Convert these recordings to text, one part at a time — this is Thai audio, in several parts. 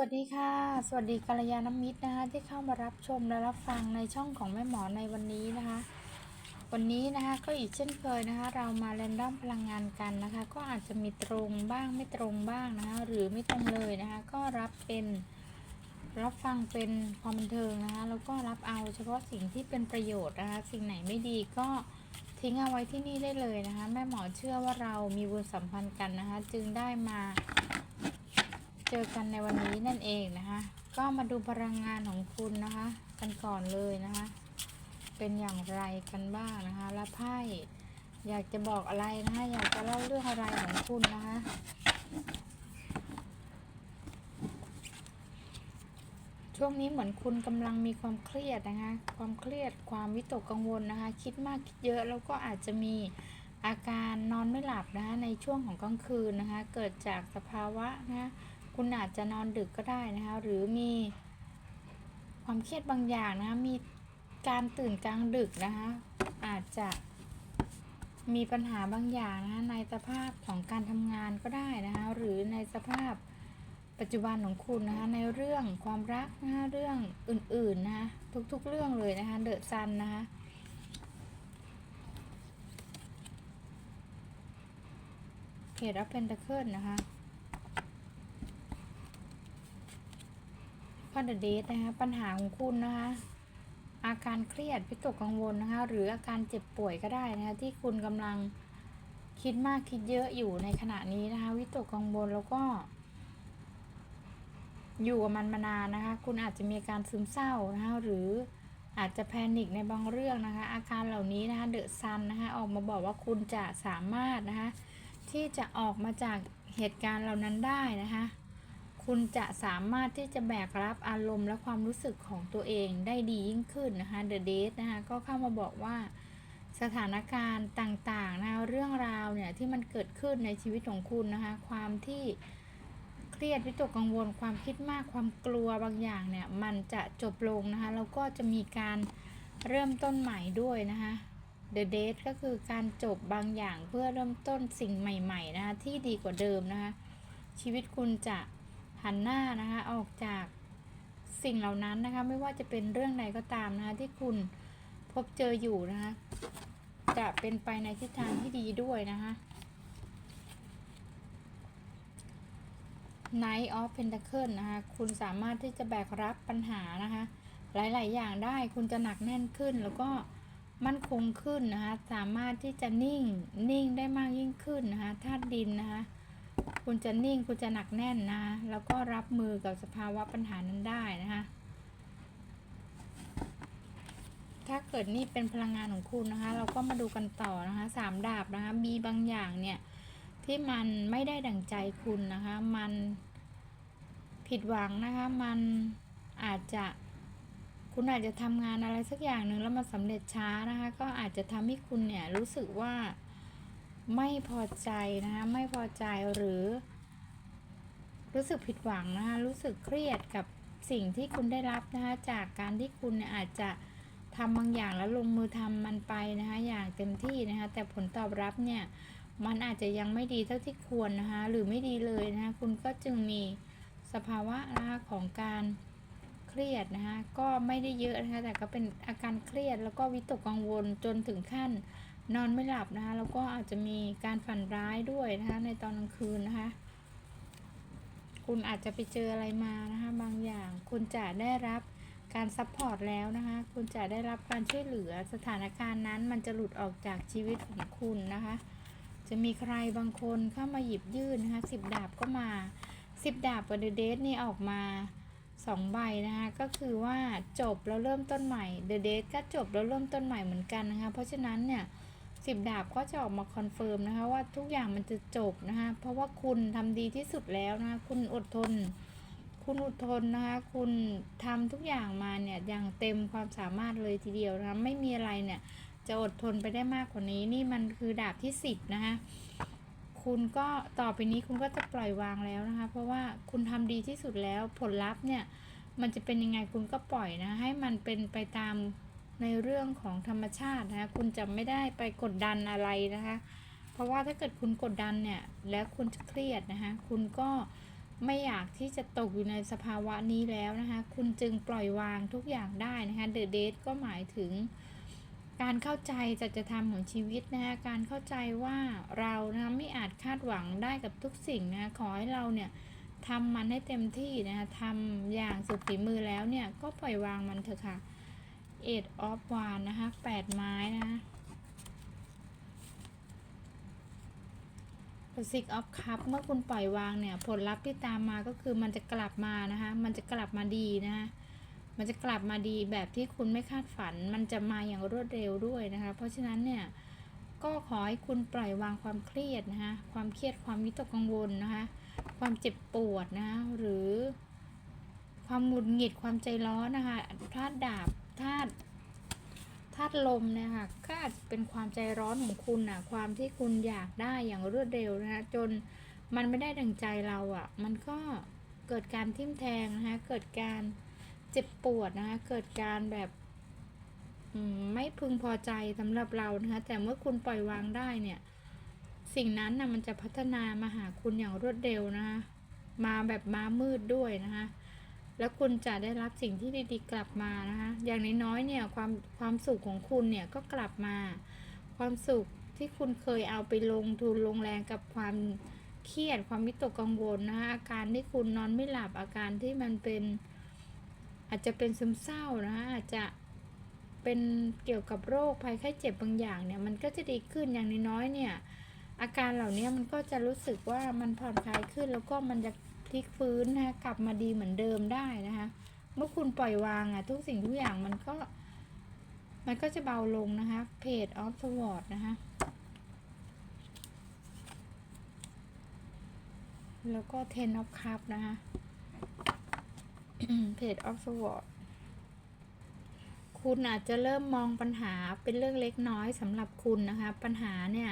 วัสดีค่ะ สวัสดีกัลยาณมิตรนะคะที่เข้ามารับชมและรับฟังในช่องของแม่หมอในวันนี้นะคะ วันนี้นะคะก็อีกเช่นเคยนะคะ เรามาแรนดอมพลังงานกันนะคะ ก็อาจจะมีตรงบ้างไม่ตรงบ้างนะคะ หรือไม่ตรงเลยนะคะ ก็รับเป็นรับฟังเป็นความบันเทิงนะคะแล้วก็รับเอาเฉพาะสิ่งที่เป็นประโยชน์นะคะ สิ่งไหนไม่ดีก็ทิ้งเอาไว้ที่นี่ได้เลยนะคะ แม่หมอเชื่อว่าเรามีบุญสัมพันธ์กันนะคะ จึงได้มา เจอกันในวันนี้นั่นเองนะคะ ก็มาดูพลังงานของคุณนะคะ กันก่อนเลยนะคะ เป็นอย่างไรกันบ้างนะคะ และไพ่อยากจะบอกอะไรนะคะอยากจะเล่าเรื่องอะไรของคุณนะคะช่วงนี้เหมือนคุณกำลังมีความเครียดนะคะ ความเครียด ความวิตกกังวลนะคะ คิดมากคิดเยอะแล้วก็อาจจะมีอาการนอนไม่หลับนะคะในช่วงของกลางคืนนะคะ เกิดจากสภาวะนะคะ คุณอาจจะนอนดึกก็ได้นะคะหรือมีความเครียดบางอย่างนะคะมีการตื่นกลางดึกนะคะอาจจะมีปัญหาบางอย่างนะคะในสภาพของการทำงานก็ได้นะคะหรือในสภาพปัจจุบันของคุณนะคะในเรื่องความรักนะคะเรื่องอื่นๆนะคะทุกๆเรื่องเลยนะคะเดอะซันนะคะเพจรับเป็นตะเคิลนะคะ พอเดเดทนะคะปัญหาของคุณนะคะอาการเครียดวิตกกังวลนะคะหรืออาการเจ็บป่วยก็ได้นะคะที่คุณกำลังคิดมากคิดเยอะอยู่ในขณะนี้นะคะวิตกกังวลแล้วก็ อยู่กับมันมานานนะคะ คุณอาจจะมีอาการซึมเศร้านะคะหรืออาจจะแพนิคในบางเรื่องนะคะ อาการเหล่านี้นะคะเดอะซันนะคะออกมาบอกว่าคุณจะสามารถนะคะที่จะออกมาจากเหตุการณ์เหล่านั้นได้นะคะ คุณจะสามารถที่จะแบกรับอารมณ์และความรู้สึกของตัวเองได้ดียิ่งขึ้นนะคะ The Date นะคะ ก็เข้ามาบอกว่าสถานการณ์ต่างๆนะคะเรื่องราวเนี่ยที่มันเกิดขึ้นในชีวิตของคุณนะคะ ความที่เครียดวิตกกังวล ความคิดมากความกลัวบางอย่างเนี่ย มันจะจบลงนะคะแล้วก็จะมีการเริ่มต้นใหม่ด้วยนะคะ The Date ก็คือการจบบางอย่างเพื่อเริ่มต้นสิ่งใหม่ ๆ นะคะที่ดีกว่าเดิมนะคะชีวิตคุณจะ หันหน้านะคะออกจากสิ่งเหล่านั้นนะคะไม่ว่าจะเป็นเรื่องใดก็ตามนะคะที่คุณพบเจออยู่นะคะจะเป็นไปในทิศทางที่ดีด้วยนะคะ Knight of Pentacle นะคะคุณสามารถที่จะแบกรับปัญหานะคะหลาย ๆ อย่างได้คุณจะหนักแน่นขึ้นแล้วก็มั่นคงขึ้นนะคะสามารถที่จะนิ่งนิ่งได้มากยิ่งขึ้นนะคะธาตุดินนะคะ คุณจะนิ่งคุณจะหนักแน่นนะ แล้วก็รับมือกับสภาวะปัญหานั้นได้นะคะถ้าเกิดนี่เป็นพลังงานของคุณนะคะ เราก็มาดูกันต่อนะคะสามดาบนะคะมีบางอย่างเนี่ยที่มันไม่ได้ดั่งใจคุณนะคะ มันผิดหวังนะคะ มันอาจจะคุณอาจจะทำงานอะไรสักอย่างหนึ่งแล้วมันสำเร็จช้านะคะ ก็อาจจะทำให้คุณเนี่ยรู้สึกว่า ไม่พอใจนะคะไม่พอใจหรือ รู้สึกผิดหวังนะคะรู้สึกเครียดกับสิ่งที่คุณได้รับนะคะจากการที่คุณเนี่ยอาจจะทำบางอย่างแล้วลงมือทำมันไปนะคะอย่างเต็มที่นะคะแต่ผลตอบรับเนี่ยมันอาจจะยังไม่ดีเท่าที่ควรนะคะหรือไม่ดีเลยนะคะคุณก็จึงมีสภาวะนะคะของการเครียดนะคะก็ไม่ได้เยอะนะคะแต่ก็เป็นอาการเครียดแล้วก็วิตกกังวลจนถึงขั้น นอนไม่หลับนะคะแล้วก็อาจจะมีการฝันร้ายด้วยนะคะ ในตอนกลางคืนนะคะ คุณอาจจะไปเจออะไรมานะคะ บางอย่าง คุณจะได้รับการซัพพอร์ตแล้วนะคะ คุณจะได้รับการช่วยเหลือสถานการณ์นั้น มันจะหลุดออกจากชีวิตของคุณนะคะ จะมีใครบางคนเข้ามาหยิบยื่นนะคะสิบดาบก็มาสิบดาบกับเดอะเดทนี่ออกมาสองใบนะคะก็คือว่าจบแล้วเริ่มต้นใหม่เดอะเดทก็จบแล้วเริ่มต้นใหม่เหมือนกันนะคะ เพราะฉะนั้นเนี่ย สิบดาบก็จะออกมาคอนเฟิร์มนะคะว่าทุกอย่างมันจะจบนะคะเพราะว่าคุณทำดีที่สุดแล้วนะคะคุณอดทน คุณอดทนนะคะคุณทำทุกอย่างมาเนี่ยอย่างเต็มความสามารถเลยทีเดียวนะคะไม่มีอะไรเนี่ยจะอดทนไปได้มากกว่านี้นี่มันคือดาบที่สิบนะคะคุณก็ต่อไปนี้คุณก็จะปล่อยวางแล้วนะคะ เพราะว่าคุณทำดีที่สุดแล้วผลลัพธ์เนี่ยมันจะเป็นยังไงคุณก็ปล่อยนะให้มันเป็นไปตาม ในเรื่องของธรรมชาตินะคะคุณจะไม่ได้ไปกดดันอะไรนะคะ เพราะว่าถ้าเกิดคุณกดดันเนี่ยแล้วคุณจะเครียดนะคะคุณก็ไม่อยากที่จะตกอยู่ในสภาวะนี้แล้วนะคะ คุณจึงปล่อยวางทุกอย่างได้นะคะ The Date ก็หมายถึง การเข้าใจจัจธรรมของชีวิตนะคะการเข้าใจว่าเรานะไม่อาจคาดหวังได้กับทุกสิ่งนะขอให้เราเนี่ยทำมันให้เต็มที่นะคะทำอย่างสุดฝีมือแล้วเนี่ยก็ปล่อยวางมันเถอะค่ะ Eight of w a n นะคะแปดไม้นะคะ Six of Cup เมื่อคุณปล่อยวางเนี่ย ผลลัพธ์ที่ตามมาก็คือมันจะกลับมานะคะ มันจะกลับมาดีนะคะมันจะกลับมาดีแบบที่คุณไม่คาดฝัน มันจะมาอย่างรวดเร็วด้วยนะคะ เพราะฉะนั้นเนี่ย ก็ขอให้คุณปล่อยวางความเครียดนะคะ ความเครียด ความวิตกกังวลนะคะ ความเจ็บปวดนะคะหรือ ความหงุดหงิด ความใจร้อนนะคะธาตุดาบ ธาตุธาตุลมเนี่ยค่ะก็อาจจะเป็นความใจร้อนของคุณนะความที่คุณอยากได้อย่างรวดเร็วนะคะจนมันไม่ได้ดังใจเราอะ่ะ มันก็เกิดการทิ่มแทงนะคะเกิดการเจ็บปวดนะคะเกิดการแบบไม่พึงพอใจสำหรับเรานะคะแต่เมื่อคุณปล่อยวางได้เนี่ย สิ่งนั้นนะมันจะพัฒนามาหาคุณอย่างรวดเร็วนะคะมาแบบม้ามืดด้วยนะคะ แล้วคุณจะได้รับสิ่งที่ดีๆกลับมานะคะอย่างน้อยๆเนี่ยความความสุขของคุณเนี่ยก็กลับมา ความสุขที่คุณเคยเอาไปลงทุนลงแรงกับความเครียดความวิตกกังวลนะคะอาการที่คุณนอนไม่หลับอาการที่มันเป็นอาจจะเป็นซึมเศร้านะคะอาจจะเป็นเกี่ยวกับโรคภัยไข้เจ็บบางอย่างเนี่ยมันก็จะดีขึ้นอย่างน้อยๆเนี่ยอาการเหล่านี้มันก็จะรู้สึกว่ามันผ่อนคลายขึ้นแล้วก็มันจะ พลิกฟื้นนะคะกลับมาดีเหมือนเดิมได้นะคะ เมื่อคุณปล่อยวางอะทุกสิ่งทุกอย่างมันก็ มันก็จะเบาลงนะคะเพจออฟสวอตนะคะแล้วก็ Ten of Cup นะคะเพจออฟสวอตคุณอาจจะเริ่มมองปัญหาเป็นเรื่องเล็กน้อยสำหรับคุณนะคะ ปัญหาเนี่ย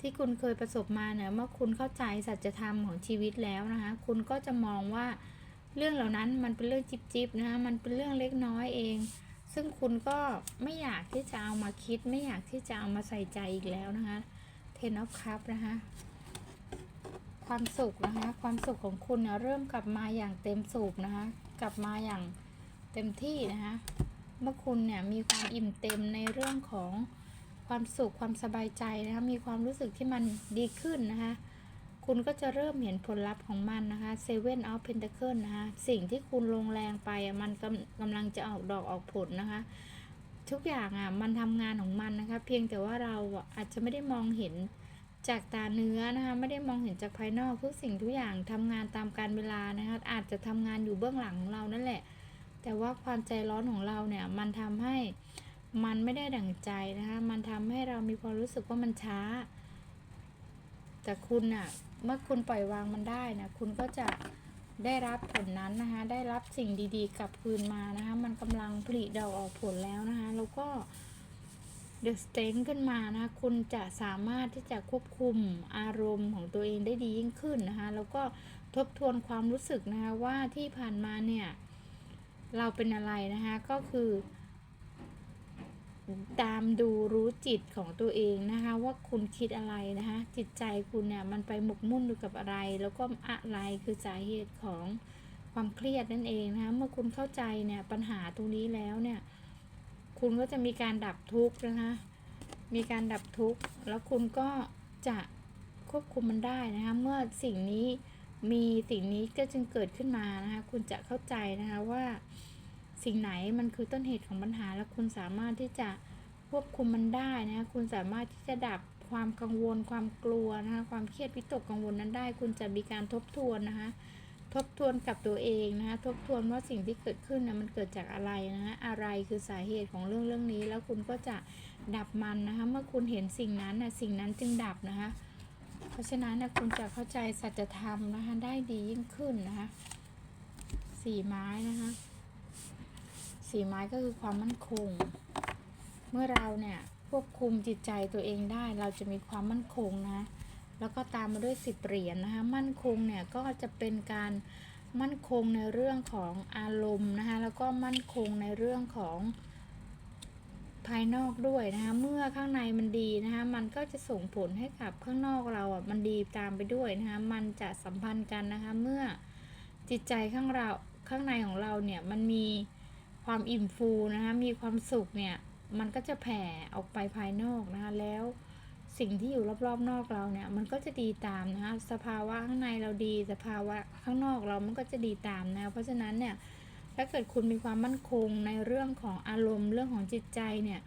ที่คุณเคยประสบมาเนี่ยเมื่อคุณเข้าใจสัจธรรมของชีวิตแล้วนะคะ คุณก็จะมองว่าเรื่องเหล่านั้นมันเป็นเรื่องจิบจิบๆนะคะมันเป็นเรื่องเล็กน้อยเอง ซึ่งคุณก็ไม่อยากที่จะเอามาคิด ไม่อยากที่จะเอามาใส่ใจอีกแล้วนะคะ Ten of Cup นะคะความสุขนะคะ ความสุขของคุณเนี่ยเริ่มกลับมาอย่างเต็มสูบนะคะ กลับมาอย่างเต็มที่นะคะ เมื่อคุณเนี่ยมีความอิ่มเต็มในเรื่องของ ความสุขความสบายใจนะคะมีความรู้สึกที่มันดีขึ้นนะคะคุณก็จะเริ่มเห็นผลลัพธ์ของมันนะคะ Seven of Pentacles นะคะสิ่งที่คุณลงแรงไปมันกำกำลังจะออกดอกออกผลนะคะทุกอย่างอะมันทำงานของมันนะคะ เพียงแต่ว่าเราอะอาจจะไม่ได้มองเห็นจากตาเนื้อนะคะไม่ได้มองเห็นจากภายนอกทุกสิ่งทุกอย่างทำงานตามการเวลานะคะอาจจะทำงานอยู่เบื้องหลังของเรานั่นแหละ แต่ว่าความใจร้อนของเราเนี่ยมันทำให้ มันไม่ได้ดั่งใจนะคะ มันทำให้เรามีความรู้สึกว่ามันช้า แต่คุณน่ะเมื่อคุณปล่อยวางมันได้นะ คุณก็จะได้รับผลนั้นนะคะ ได้รับสิ่งดีๆกลับคืนมานะคะ มันกำลังผลิดอกออกผลแล้วนะคะ แล้วก็เดอะสเต็งขึ้นมานะคะ คุณจะสามารถที่จะควบคุมอารมณ์ของตัวเองได้ดียิ่งขึ้นนะคะ แล้วก็ทบทวนความรู้สึกนะคะว่าที่ผ่านมาเนี่ย เราเป็นอะไรนะคะ ก็คือ ตามดูรู้จิตของตัวเองนะคะ ว่าคุณคิดอะไรนะคะ จิตใจคุณเนี่ยมันไปหมกมุ่นอยู่กับอะไร แล้วก็อะไรคือสาเหตุของความเครียดนั่นเองนะคะเมื่อคุณเข้าใจเนี่ยปัญหาตรงนี้แล้วเนี่ย คุณก็จะมีการดับทุกข์นะคะมีการดับทุกข์แล้วคุณก็จะควบคุมมันได้นะคะเมื่อสิ่งนี้มีสิ่งนี้ก็จึงเกิดขึ้นมานะคะคุณจะเข้าใจนะคะว่า สิ่งไหนมันคือต้นเหตุของปัญหาแล้วคุณสามารถที่จะควบคุมมันได้นะคะคุณสามารถที่จะดับความกังวล ความกลัวนะคะความเครียดวิตกกังวลนั้นได้ คุณจะมีการทบทวนนะคะทบทวนกับตัวเองนะคะทบทวนว่าสิ่งที่เกิดขึ้นนะมันเกิดจากอะไรนะคะอะไรคือสาเหตุของเรื่องเรื่องนี้ แล้วคุณก็จะดับมันนะคะเมื่อคุณเห็นสิ่งนั้นนะสิ่งนั้นจึงดับนะคะเพราะฉะนั้นนะคุณจะเข้าใจสัจธรรมนะคะได้ดียิ่งขึ้นนะคะสี่ไม้นะคะ สีไม้ก็คือความมั่นคง เมื่อเราเนี่ยควบคุมจิตใจตัวเองได้ เราจะมีความมั่นคงนะ แล้วก็ตามมาด้วยสิบเหรียญนะคะ มั่นคงเนี่ยก็จะเป็นการมั่นคงในเรื่องของอารมณ์นะคะ แล้วก็มั่นคงในเรื่องของภายนอกด้วยนะคะ เมื่อข้างในมันดีนะคะ มันก็จะส่งผลให้กับข้างนอกเราอะ มันดีตามไปด้วยนะคะ มันจะสัมพันธ์กันนะคะ เมื่อจิตใจข้างเราข้างในของเราเนี่ย มันมี ความอิ่มฟูนะคะมีความสุขเนี่ยมันก็จะแผ่ออกไปภายนอกนะคะแล้วสิ่งที่อยู่รอบๆนอกเราเนี่ยมันก็จะดีตามนะคะสภาวะข้างในเราดี สภาวะข้างนอกเรามันก็จะดีตามนะเพราะฉะนั้นเนี่ยถ้าเกิดคุณมีความมั่นคงในเรื่องของอารมณ์เรื่องของจิตใจเนี่ย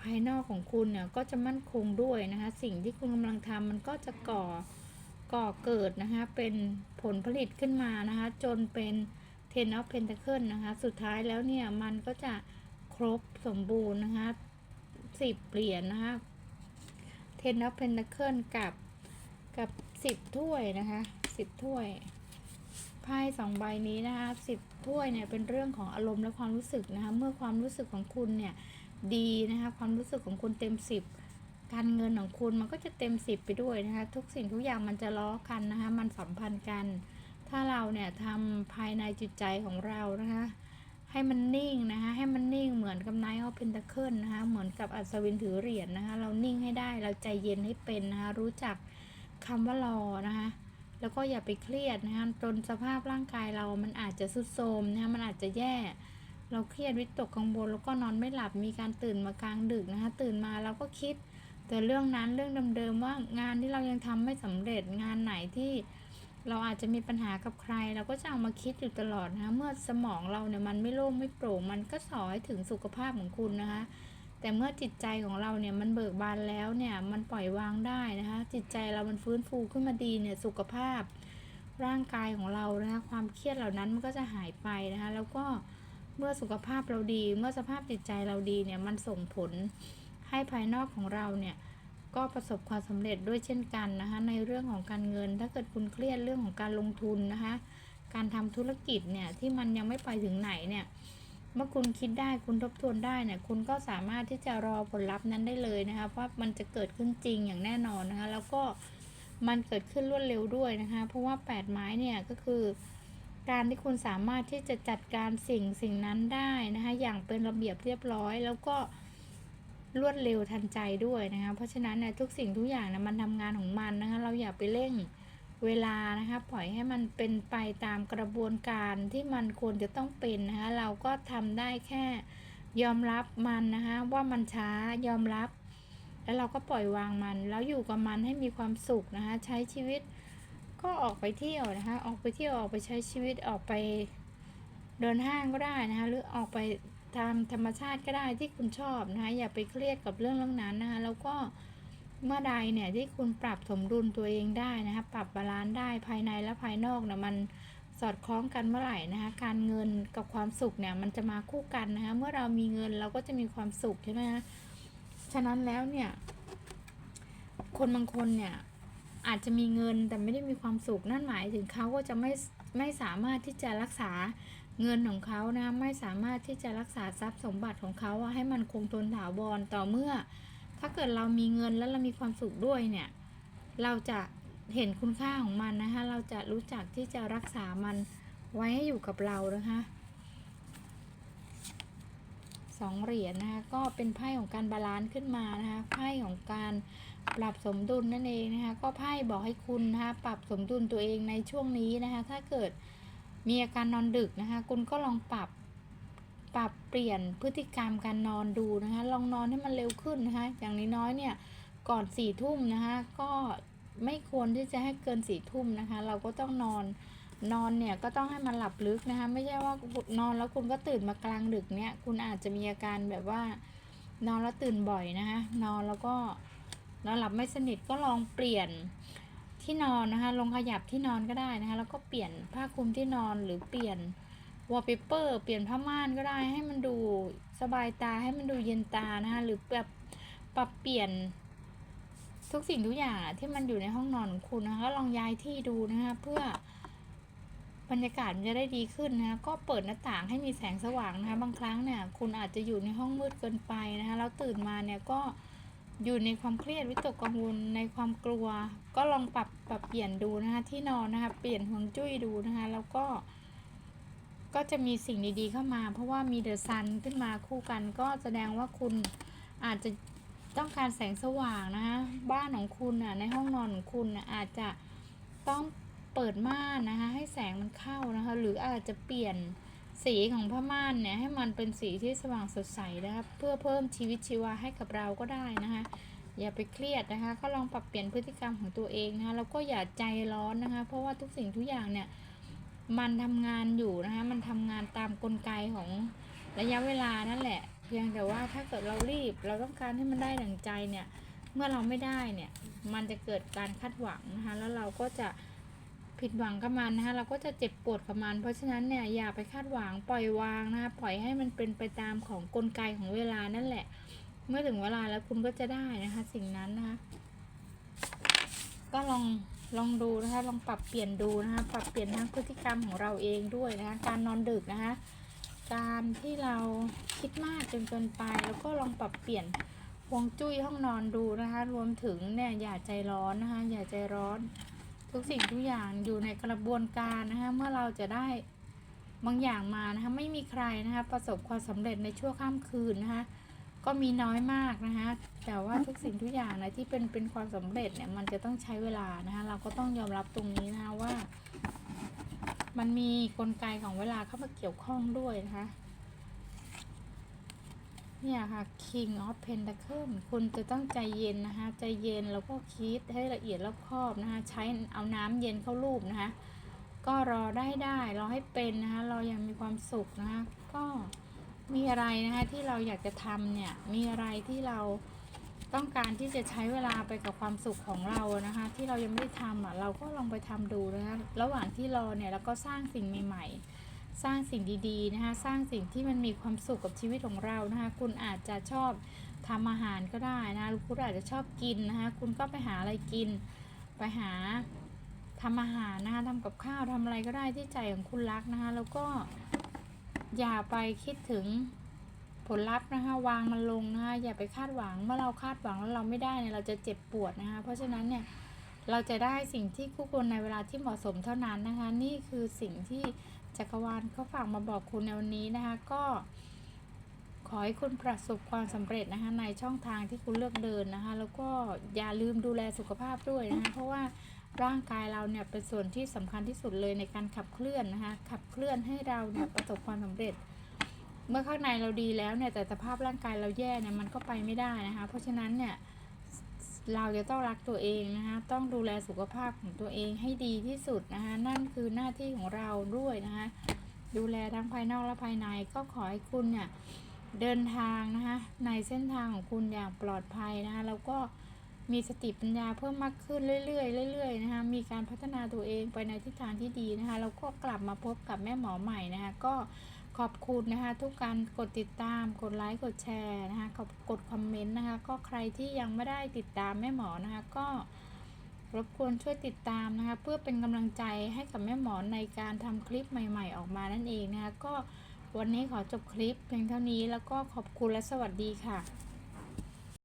ภายนอกของคุณเนี่ยก็จะมั่นคงด้วยนะคะสิ่งที่คุณกำลังทำมันก็จะก่อก่อเกิดนะคะเป็นผลผลิตขึ้นมานะคะจนเป็น เทนอ f เพน t เคิลนะคะ สุดท้ายแล้วเนี่ยมันก็จะครบสมบูรณ์นะคะสิบเหรียญนะคะเทนอ f เพน t เคิลกับกับสิบถ้วยนะคะสิบถ้วยไพ่สองใบนี้นะคะสิบถ้วยเนี่ยเป็นเรื่องของอารมณ์และความรู้สึกนะคะ เมื่อความรู้สึกของคุณเนี่ยดีนะคะ ความรู้สึกของคุณเต็มสิบการเงินของคุณมันก็จะเต็มสิบไปด้วยนะคะ ทุกสิ่งทุกอย่างมันจะล้อกันนะคะ มันสัมพันธ์กัน ถ้าเราเนี่ยทำภายในจิตใจของเรานะคะให้มันนิ่งนะคะให้มันนิ่งเหมือนกับไนท์ออฟเพนต c เคิลนะคะเหมือนกับอัศวินถือเหรียญนะคะเรานิ่งให้ได้เราใจเย็นให้เป็นนะคะรู้จักคำว่ารอนะคะแล้วก็อย่าไปเครียดนะคะจนสภาพร่างกายเรามันอาจจะสุดโทรมนะคะมันอาจจะแย่ เราเครียดวิตกกังวลแล้วก็นอนไม่หลับมีการตื่นมากลางดึกนะคะตื่นมาเราก็คิด แต่เรื่องนั้นเรื่องเดิมๆว่างานที่เรายังทำไม่สำเร็จงานไหนที่ เราอาจจะมีปัญหากับใคร เราก็จะเอามาคิดอยู่ตลอดนะคะเมื่อสมองเราเนี่ยมันไม่โล่งไม่โปร่งมันก็สอให้ถึงสุขภาพของคุณนะคะ แต่เมื่อจิตใจของเราเนี่ยมันเบิกบานแล้วเนี่ยมันปล่อยวางได้นะคะ จิตใจเรามันฟื้นฟูขึ้นมาดีเนี่ยสุขภาพ ร่างกายของเรานะคะความเครียดเหล่านั้นมันก็จะหายไปนะคะ แล้วก็เมื่อสุขภาพเราดี เมื่อสภาพจิตใจเราดีเนี่ยมันส่งผลให้ภายนอกของเราเนี่ย ก็ประสบความสำเร็จด้วยเช่นกันนะคะ ในเรื่องของการเงิน ถ้าเกิดคุณเครียดเรื่องของการลงทุนนะคะ การทำธุรกิจเนี่ยที่มันยังไม่ไปถึงไหนเนี่ย เมื่อคุณคิดได้คุณทบทวนได้เนี่ย คุณก็สามารถที่จะรอผลลัพธ์นั้นได้เลยนะคะ เพราะมันจะเกิดขึ้นจริงอย่างแน่นอนนะคะ แล้วก็มันเกิดขึ้นรวดเร็วด้วยนะคะ เพราะว่า 8 ไม้เนี่ยก็คือ การที่คุณสามารถที่จะจัดการสิ่งสิ่งนั้นได้นะคะ อย่างเป็นระเบียบเรียบร้อย แล้วก็ รวดเร็วทันใจด้วยนะคะ เพราะฉะนั้นเนี่ยทุกสิ่งทุกอย่างนะมันทำงานของมันนะคะ เราอย่าไปเร่งเวลานะคะ ปล่อยให้มันเป็นไปตามกระบวนการที่มันควรจะต้องเป็นนะคะ เราก็ทำได้แค่ยอมรับมันนะคะว่ามันช้ายอมรับ แล้วเราก็ปล่อยวางมัน แล้วอยู่กับมันให้มีความสุขนะคะ ใช้ชีวิตก็ออกไปเที่ยวนะคะ ออกไปเที่ยวออกไปใช้ชีวิตออกไปเดินห้างก็ได้นะคะ หรือออกไป ตามธรรมชาติก็ได้ที่คุณชอบนะคะอย่าไปเครียดกับเรื่องเรื่องนั้นนะคะแล้วก็เมื่อใดเนี่ยที่คุณปรับสมดุลตัวเองได้นะคะปรับบาลานซ์ได้ภายในและภายนอกเนี่ยมันสอดคล้องกันเมื่อไหร่นะคะการเงินกับความสุขเนี่ยมันจะมาคู่กันนะคะเมื่อเรามีเงินเราก็จะมีความสุขใช่ไหมคะฉะนั้นแล้วเนี่ย คนบางคนเนี่ยอาจจะมีเงินแต่ไม่ได้มีความสุขนั่นหมายถึงเขาก็จะไม่ไม่สามารถที่จะรักษา เงินของเขานะไม่สามารถที่จะรักษาทรัพย์สมบัติของเขาให้มันคงทนถาวรต่อเมื่อ ถ้าเกิดเรามีเงินแล้วเรามีความสุขด้วยเนี่ย เราจะเห็นคุณค่าของมันนะคะเราจะรู้จักที่จะรักษามันไว้ให้อยู่กับเรานะคะสองเหรียญนะคะก็เป็นไพ่ของการบาลานซ์ขึ้นมานะคะไพ่ของการปรับสมดุลนั่นเองนะคะก็ไพ่บอกให้คุณนะคะปรับสมดุลตัวเองในช่วงนี้นะคะถ้าเกิด มีอาการนอนดึกนะคะ คุณก็ลองปรับปรับเปลี่ยนพฤติกรรมการนอนดูนะคะ ลองนอนให้มันเร็วขึ้นนะคะ อย่างน้อยๆเนี่ยก่อนสี่ทุ่มนะคะก็ไม่ควรที่จะให้เกินสี่ทุ่มนะคะ เราก็ต้องนอนนอนเนี่ยก็ต้องให้มันหลับลึกนะคะ ไม่ใช่ว่านอนแล้วคุณก็ตื่นมากลางดึกเนี่ย คุณอาจจะมีอาการแบบว่า นอนแล้วตื่นบ่อยนะคะ นอนแล้วก็นอนหลับไม่สนิทก็ลองเปลี่ยน ที่นอนนะคะ ลงขยับที่นอนก็ได้นะคะ แล้วก็เปลี่ยนผ้าคลุมที่นอนหรือเปลี่ยนวอลเปเปอร์เปลี่ยนผ้าม่านก็ได้ให้มันดูสบายตาให้มันดูเย็นตานะคะ หรือแบบปรับเปลี่ยนทุกสิ่งทุกอย่างที่มันอยู่ในห้องนอนของคุณนะคะ ลองย้ายที่ดูนะคะเพื่อบรรยากาศมันจะได้ดีขึ้นนะคะก็เปิดหน้าต่างให้มีแสงสว่างนะคะ บางครั้งเนี่ย คุณอาจจะอยู่ในห้องมืดเกินไปนะคะ แล้วตื่นมาเนี่ยก็ อยู่ในความเครียดวิตกกังวลในความกลัว ก็ลองปรับปรับเปลี่ยนดูนะคะที่นอนนะคะเปลี่ยนห่วงจุ้ยดูนะคะ แล้วก็ ก็จะมีสิ่งดีๆเข้ามา เพราะว่ามีเดอะซันขึ้นมาคู่กันก็แสดงว่าคุณอาจจะต้องการแสงสว่างนะคะบ้านของคุณอะในห้องนอนของคุณอะอาจจะต้องเปิดม่านนะคะให้แสงมันเข้านะคะ หรืออาจจะเปลี่ยน สีของผ้าม่านเนี่ยให้มันเป็นสีที่สว่างสดใสนะคะเพื่อเพิ่มชีวิตชีวาให้กับเราก็ได้นะคะอย่าไปเครียดนะคะ ก็ลองปรับเปลี่ยนพฤติกรรมของตัวเองนะคะแล้วก็อย่าใจร้อนนะคะ เพราะว่าทุกสิ่งทุกอย่างเนี่ยมันทำงานอยู่นะคะมันทำงานตามกลไกของระยะเวลานั่นแหละ เพียงแต่ว่าถ้าเกิดเรารีบ เราต้องการให้มันได้ดั่งใจเนี่ยเมื่อเราไม่ได้เนี่ยมันจะเกิดการคาดหวังนะคะแล้วเราก็จะ ผิดหวังกับมันนะคะเราก็จะเจ็บปวดกับมัน เพราะฉะนั้นเนี่ยอย่าไปคาดหวังปล่อยวางนะคะปล่อยให้มันเป็นไปตามของกลไกของเวลานั่นแหละ เมื่อถึงเวลาแล้วคุณก็จะได้นะคะสิ่งนั้นนะคะก็ลองลองดูนะคะลองปรับเปลี่ยนดูนะคะปรับเปลี่ยนทั้งพฤติกรรมของเราเองด้วยนะคะการนอนดึกนะคะการที่เราคิดมากจนเกินไป แล้วก็ลองปรับเปลี่ยนวงจุ้ยห้องนอนดูนะคะ รวมถึงเนี่ยอย่าใจร้อนนะคะอย่าใจร้อน ทุกสิ่งทุกอย่างอยู่ในกระบวนการนะคะเมื่อเราจะได้บางอย่างมานะคะไม่มีใครนะคะประสบความสำเร็จในชั่วข้ามคืนนะคะก็มีน้อยมากนะคะแต่ว่าทุกสิ่งทุกอย่างนะที่เป็นเป็นความสำเร็จเนี่ยมันจะต้องใช้เวลานะคะเราก็ต้องยอมรับตรงนี้นะคะว่า มันมีกลไกของเวลาเข้ามาเกี่ยวข้องด้วยนะคะ เนี่ยค่ะ King of Pentacle คุณจะต้องใจเย็นนะคะ ใจเย็นแล้วก็คิดให้ละเอียดรอบคอบนะคะ ใช้เอาน้ำเย็นเข้ารูปนะคะ ก็รอได้ได้รอให้เป็นนะคะ เรายังมีความสุขนะคะ ก็มีอะไรนะคะที่เราอยากจะทำเนี่ย มีอะไรที่เราต้องการที่จะใช้เวลาไปกับความสุขของเรานะคะ ที่เรายังไม่ได้ทำอะเราก็ลองไปทำดูนะคะระหว่างที่รอเนี่ยเราก็สร้างสิ่งใหม่ ๆ สร้างสิ่งดีๆนะคะ สร้างสิ่งที่มันมีความสุขกับชีวิตของเรานะคะ คุณอาจจะชอบทำอาหารก็ได้นะหรือคุณอาจจะชอบกินนะคะ คุณก็ไปหาอะไรกิน ไปหาทำอาหารนะคะทำกับข้าวทำอะไรก็ได้ที่ใจของคุณรักนะคะ แล้วก็อย่าไปคิดถึงผลลัพธ์นะคะ วางมันลงนะคะอย่าไปคาดหวังเมื่อเราคาดหวังแล้วเราไม่ได้เนี่ยเราจะเจ็บปวดนะคะ เพราะฉะนั้นเนี่ยเราจะได้สิ่งที่คู่ควรในเวลาที่เหมาะสมเท่านั้นนะคะ นี่คือสิ่งที่ จักรวาลเขาฝากมาบอกคุณในวันนี้นะคะก็ขอให้คุณประสบความสำเร็จนะคะในช่องทางที่คุณเลือกเดินนะคะแล้วก็อย่าลืมดูแลสุขภาพด้วยนะคะเพราะว่าร่างกายเราเนี่ยเป็นส่วนที่สำคัญที่สุดเลยในการขับเคลื่อนนะคะขับเคลื่อนให้เราเนี่ยประสบความสำเร็จ เมื่อข้างในเราดีแล้วเนี่ยแต่สภาพร่างกายเราแย่เนี่ยมันก็ไปไม่ได้นะคะเพราะฉะนั้นเนี่ย เราจะต้องรักตัวเองนะคะต้องดูแลสุขภาพของตัวเองให้ดีที่สุดนะคะนั่นคือหน้าที่ของเราด้วยนะคะดูแลทั้งภายนอกและภายในก็ขอให้คุณเนี่ยเดินทางนะคะในเส้นทางของคุณอย่างปลอดภัยนะคะแล้วก็มีสติปัญญาเพิ่มมากขึ้นเรื่อยๆเรื่อยๆนะคะมีการพัฒนาตัวเองไปในทิศทางที่ดีนะคะแล้วก็กลับมาพบกับแม่หมอใหม่นะคะก็ ขอบคุณนะคะ ทุกการกดติดตามกดไลค์กดแชร์นะคะกดกดคอมเมนต์นะคะ ก็ใครที่ยังไม่ได้ติดตามแม่หมอนะคะ ก็รบกวนช่วยติดตามนะคะ เพื่อเป็นกำลังใจให้กับแม่หมอในการทำคลิปใหม่ๆ ออกมานั่นเองนะคะ ก็วันนี้ขอจบคลิปเพียงเท่านี้แล้วก็ขอบคุณและสวัสดีค่ะ